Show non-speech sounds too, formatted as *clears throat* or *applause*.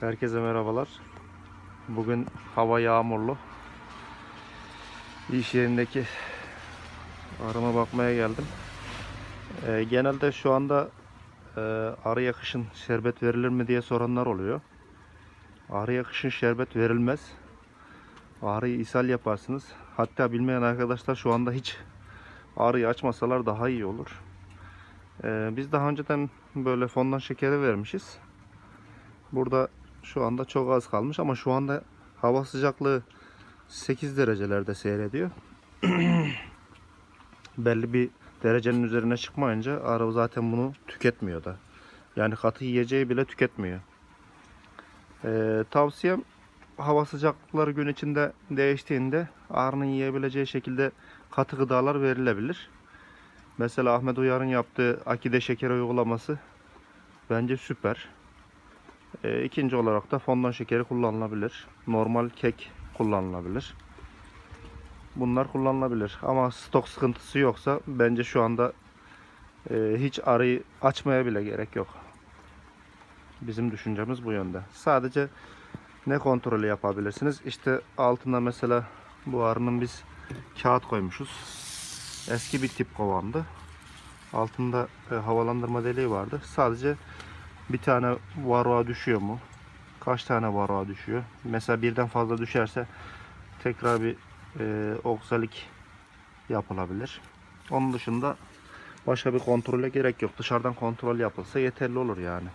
Herkese merhabalar. Bugün hava yağmurlu. İş yerindeki arıma bakmaya geldim. Ee, genelde şu anda e, arıya kışın şerbet verilir mi diye soranlar oluyor. Arıya kışın şerbet verilmez. Arıyı ishal yaparsınız. Hatta bilmeyen arkadaşlar şu anda hiç arıyı açmasalar daha iyi olur. Ee, biz daha önceden böyle fondan şekeri vermişiz. Burada şu anda çok az kalmış ama şu anda hava sıcaklığı 8 derecelerde seyrediyor. *clears throat* Belli bir derecenin üzerine çıkmayınca arı zaten bunu tüketmiyor da. Yani katı yiyeceği bile tüketmiyor. Ee, tavsiyem hava sıcaklıkları gün içinde değiştiğinde arının yiyebileceği şekilde katı gıdalar verilebilir. Mesela Ahmet Uyar'ın yaptığı akide şeker uygulaması bence süper. E, ikinci olarak da fondant şekeri kullanılabilir. Normal kek kullanılabilir. Bunlar kullanılabilir. Ama stok sıkıntısı yoksa bence şu anda e, hiç arıyı açmaya bile gerek yok. Bizim düşüncemiz bu yönde. Sadece ne kontrolü yapabilirsiniz? İşte altına mesela bu arının biz kağıt koymuşuz. Eski bir tip kovandı. Altında e, havalandırma deliği vardı. Sadece bir tane varoğa düşüyor mu? Kaç tane varoğa düşüyor? Mesela birden fazla düşerse tekrar bir e, oksalik yapılabilir. Onun dışında başka bir kontrole gerek yok. Dışarıdan kontrol yapılsa yeterli olur yani.